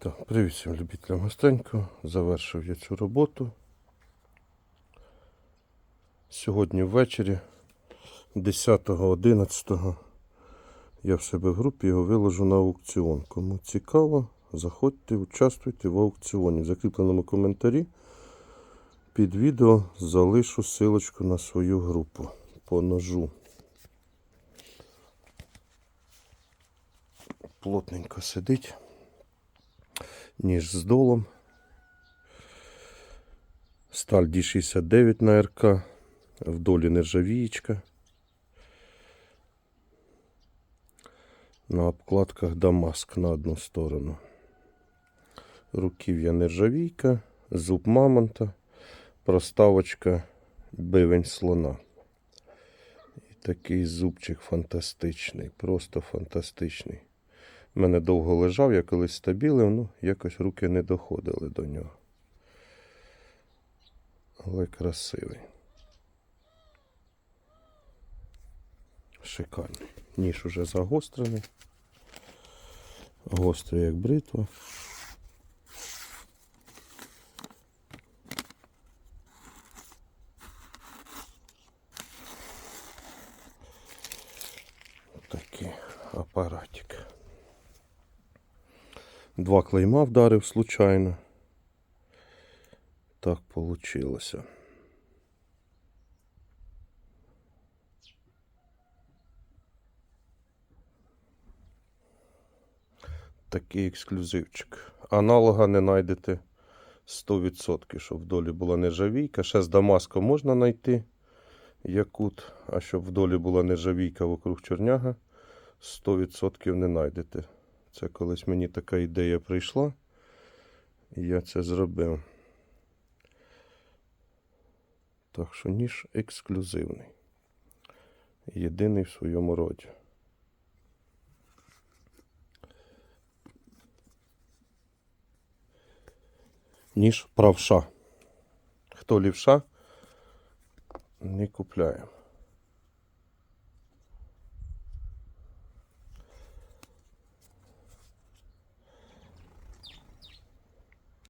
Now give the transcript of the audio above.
Так, привіт всім любителям гостенького. Завершив я цю роботу. Сьогодні ввечері, 10.11, я в себе в групі його виложу на аукціон. Кому цікаво, заходьте, участвуйте в аукціоні. В закріпленому коментарі під відео залишу силочку на свою групу по ножу. Плотненько сидить ніж з долом. Сталь D69 на РК, в долі нержавієчка. На обкладках Дамаск на одну сторону. Руків'я нержавійка, зуб мамонта, проставочка бивень слона. І такий зубчик фантастичний, просто фантастичний. У мене довго лежав, я колись стабілив, ну, якось руки не доходили до нього. Але красивий. Шикарний. Ніж уже загострений. Гострий як бритва. Такий апаратик. Два клейма вдарив случайно. Так получилося. Такий ексклюзивчик. Аналога не знайдете 100%, щоб в долі була нержавійка. Ще з Дамаска можна знайти якут, а щоб в долі була нержавійка вокруг чорняга, 100% не знайдете. Це колись мені така ідея прийшла, і я це зробив. Так що ніж ексклюзивний. Єдиний в своєму роді. Ніж правша. Хто лівша, не купляє.